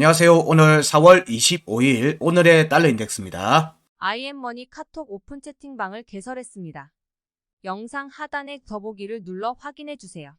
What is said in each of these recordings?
안녕하세요. 오늘 4월 25일 오늘의 달러 인덱스입니다. IM머니 카톡 오픈 채팅방을 개설했습니다. 영상 하단의 더보기를 눌러 확인해 주세요.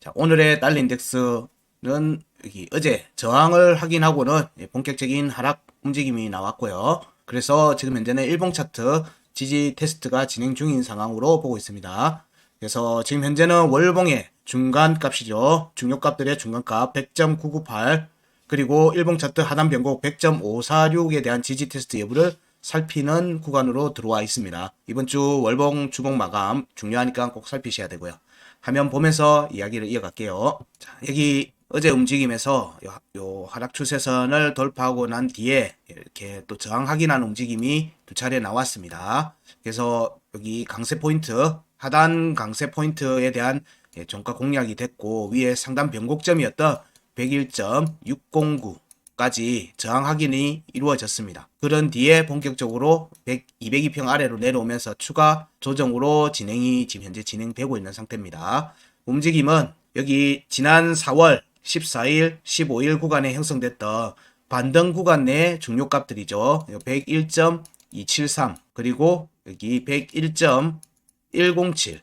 자, 오늘의 달러 인덱스는 여기 어제 저항을 확인하고는 본격적인 하락 움직임이 나왔고요. 그래서 지금 현재는 일봉 차트 지지 테스트가 진행 중인 상황으로 보고 있습니다. 그래서 지금 현재는 월봉의 중간 값이죠. 중요값들의 중간값 100.998 그리고 일봉 차트 하단 변곡 100.546에 대한 지지 테스트 여부를 살피는 구간으로 들어와 있습니다. 이번 주 월봉 주봉 마감 중요하니까 꼭 살피셔야 되고요. 화면 보면서 이야기를 이어갈게요. 자, 여기 어제 움직임에서 요, 요 하락 추세선을 돌파하고 난 뒤에 이렇게 또 저항 확인하는 움직임이 두 차례 나왔습니다. 그래서 여기 강세 포인트, 하단 강세 포인트에 대한 예, 종가 공략이 됐고 위에 상단 변곡점이었던 101.609까지 저항 확인이 이루어졌습니다. 그런 뒤에 본격적으로 100, 202평 아래로 내려오면서 추가 조정으로 진행이 지금 현재 진행되고 있는 상태입니다. 움직임은 여기 지난 4월 14일, 15일 구간에 형성됐던 반등 구간 내 중요값들이죠. 101.273 그리고 여기 101.107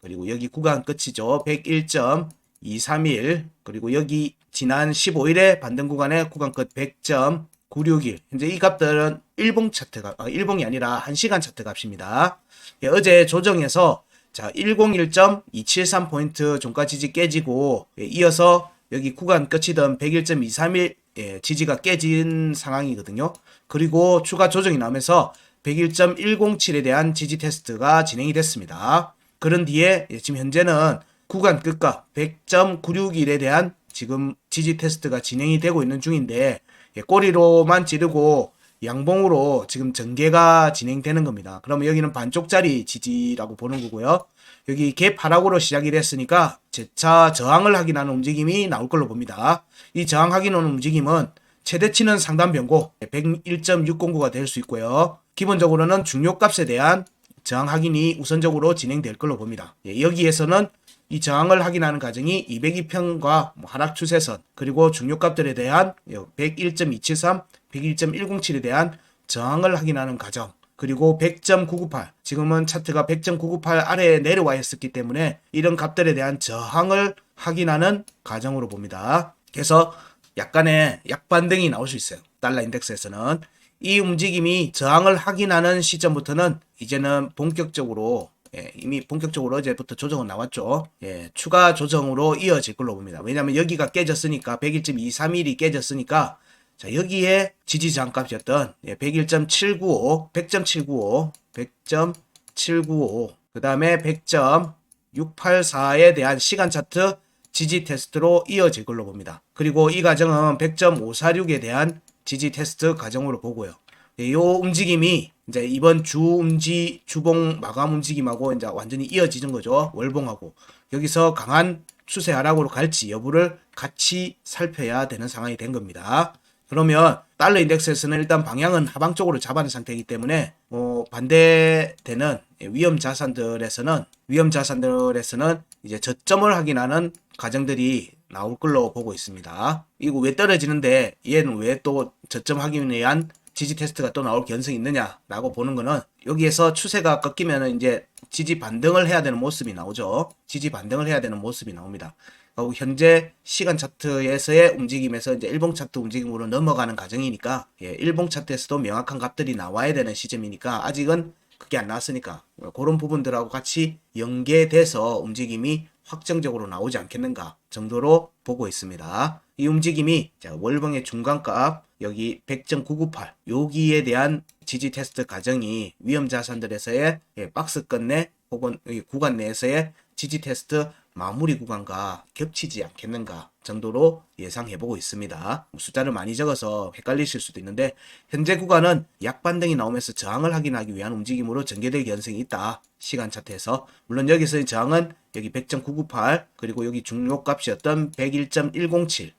그리고 여기 구간 끝이죠. 101.231 그리고 여기 지난 15일에 반등 구간의 구간 끝 100.961 현재 이 값들은 일봉 차트가 어, 일봉이 아니라 1시간 차트 값입니다. 예, 어제 조정에서 자 101.273 포인트 종가 지지 깨지고 예, 이어서 여기 구간 끝이던 101.231 예, 지지가 깨진 상황이거든요. 그리고 추가 조정이 나오면서 101.107에 대한 지지 테스트가 진행이 됐습니다. 그런 뒤에 예, 지금 현재는 구간 끝과 100.961에 대한 지금 지지 테스트가 진행이 되고 있는 중인데 예, 꼬리로만 찌르고 양봉으로 지금 전개가 진행되는 겁니다. 그러면 여기는 반쪽짜리 지지라고 보는 거고요. 여기 갭 하락으로 시작이 됐으니까 재차 저항을 확인하는 움직임이 나올 걸로 봅니다. 이 저항 확인하는 움직임은 최대치는 상단 변곡 101.609가 될 수 있고요. 기본적으로는 중요값에 대한 저항 확인이 우선적으로 진행될 걸로 봅니다. 예, 여기에서는 이 저항을 확인하는 과정이 202평과 뭐 하락 추세선 그리고 중요값들에 대한 101.273, 101.107에 대한 저항을 확인하는 과정 그리고 100.998 지금은 차트가 100.998 아래에 내려와 있었기 때문에 이런 값들에 대한 저항을 확인하는 과정으로 봅니다. 그래서 약간의 약반등이 나올 수 있어요. 달러 인덱스에서는 이 움직임이 저항을 확인하는 시점부터는 이제는 본격적으로 예, 이미 본격적으로 어제부터 조정은 나왔죠. 예, 추가 조정으로 이어질 걸로 봅니다. 왜냐하면 여기가 깨졌으니까 101.231이 깨졌으니까 자 여기에 지지 저항값이었던 예, 101.795, 100.795, 100.795, 그 다음에 100.684에 대한 시간 차트 지지 테스트로 이어질 걸로 봅니다. 그리고 이 과정은 100.546에 대한 지지 테스트 과정으로 보고요. 이 움직임이 이제 이번 주 움지 주봉 마감 움직임하고 이제 완전히 이어지는 거죠. 월봉하고 여기서 강한 추세 하락으로 갈지 여부를 같이 살펴야 되는 상황이 된 겁니다. 그러면 달러 인덱스에서는 일단 방향은 하방 쪽으로 잡아낸 상태이기 때문에 뭐 반대되는 위험 자산들에서는 위험 자산들에서는 이제 저점을 확인하는 과정들이 나올 걸로 보고 있습니다. 이거 왜 떨어지는데 얘는 왜 또 저점 확인에 의한 지지 테스트가 또 나올 가능성이 있느냐라고 보는 거는 여기에서 추세가 꺾이면 이제 지지 반등을 해야 되는 모습이 나오죠. 지지 반등을 해야 되는 모습이 나옵니다. 그리고 현재 시간 차트에서의 움직임에서 이제 일봉 차트 움직임으로 넘어가는 과정이니까 예, 일봉 차트에서도 명확한 값들이 나와야 되는 시점이니까 아직은 그게 안 나왔으니까 그런 부분들하고 같이 연계돼서 움직임이 확정적으로 나오지 않겠는가 정도로 보고 있습니다. 이 움직임이 자, 월봉의 중간값 여기 100.998 여기에 대한 지지 테스트 과정이 위험 자산들에서의 예, 박스 끝내 혹은 이 구간 내에서의 지지 테스트 마무리 구간과 겹치지 않겠는가 정도로 예상해 보고 있습니다. 숫자를 많이 적어서 헷갈리실 수도 있는데 현재 구간은 약반등이 나오면서 저항을 확인하기 위한 움직임으로 전개될 가능성이 있다. 시간 차트에서 물론 여기서의 저항은 여기 100.998 그리고 여기 중요값이었던 101.107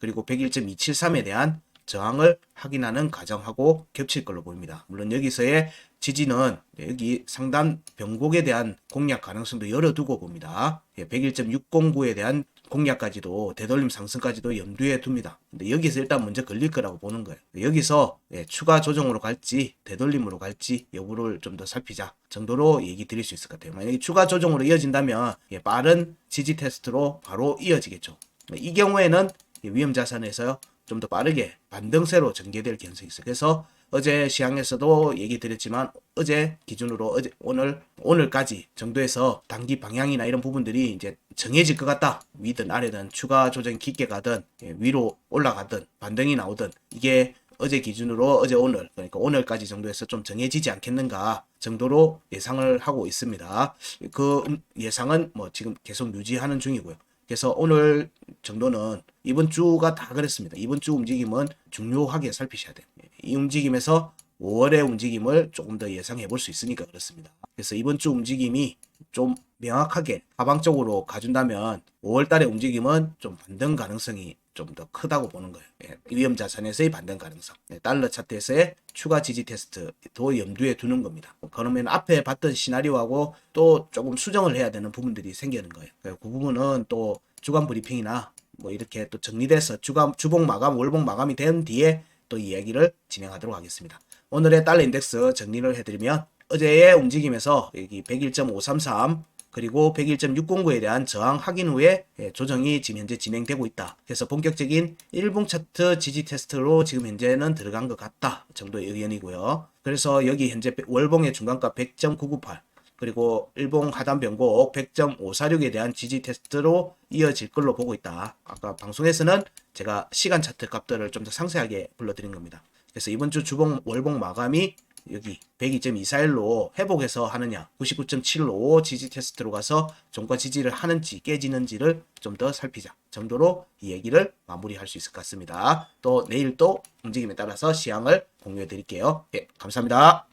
그리고 101.273에 대한 저항을 확인하는 과정하고 겹칠 걸로 보입니다. 물론 여기서의 지지는 여기 상단 변곡에 대한 공략 가능성도 열어두고 봅니다. 예, 101.609에 대한 공략까지도 되돌림 상승까지도 염두에 둡니다. 근데 여기서 일단 먼저 걸릴 거라고 보는 거예요. 여기서 예, 추가 조정으로 갈지 되돌림으로 갈지 여부를 좀 더 살피자 정도로 얘기 드릴 수 있을 것 같아요. 만약에 추가 조정으로 이어진다면 예, 빠른 지지 테스트로 바로 이어지겠죠. 이 경우에는 이 위험 자산에서 좀 더 빠르게 반등세로 전개될 가능성이 있어요. 그래서 어제 시황에서도 얘기 드렸지만 어제 기준으로 어제 오늘 오늘까지 정도에서 단기 방향이나 이런 부분들이 이제 정해질 것 같다. 위든 아래든 추가 조정이 깊게 가든 예, 위로 올라가든 반등이 나오든 이게 어제 기준으로 어제 오늘 그러니까 오늘까지 정도에서 좀 정해지지 않겠는가 정도로 예상을 하고 있습니다. 그 음, 예상은 뭐 지금 계속 유지하는 중이고요. 그래서 오늘 정도는 이번 주가 다 그랬습니다. 이번 주 움직임은 중요하게 살피셔야 돼요. 이 움직임에서 5월의 움직임을 조금 더 예상해 볼 수 있으니까 그렇습니다. 그래서 이번 주 움직임이 좀 명확하게 하방적으로 가준다면 5월 달의 움직임은 좀 반등 가능성이 좀 더 크다고 보는 거예요. 예, 위험 자산에서의 반등 가능성. 예, 달러 차트에서의 추가 지지 테스트도 염두에 두는 겁니다. 그러면 앞에 봤던 시나리오하고 또 조금 수정을 해야 되는 부분들이 생기는 거예요. 그 부분은 또 주간 브리핑이나 뭐 이렇게 또 정리돼서 주간 주봉 마감, 월봉 마감이 된 뒤에 또 이야기를 진행하도록 하겠습니다. 오늘의 달러 인덱스 정리를 해드리면 어제의 움직임에서 여기 101.533 그리고 101.609에 대한 저항 확인 후에 예, 조정이 지금 현재 진행되고 있다. 그래서 본격적인 일봉 차트 지지 테스트로 지금 현재는 들어간 것 같다 정도의 의견이고요. 그래서 여기 현재 월봉의 중간가 100.998 그리고 일봉 하단 변곡 100.546에 대한 지지 테스트로 이어질 걸로 보고 있다. 아까 방송에서는 제가 시간 차트 값들을 좀 더 상세하게 불러드린 겁니다. 그래서 이번 주 주봉 월봉 마감이 여기 102.241로 회복해서 하느냐 99.75 지지 테스트로 가서 종가 지지를 하는지 깨지는지를 좀 더 살피자 정도로 이 얘기를 마무리할 수 있을 것 같습니다. 또 내일 또 움직임에 따라서 시향을 공유해 드릴게요. 예, 감사합니다.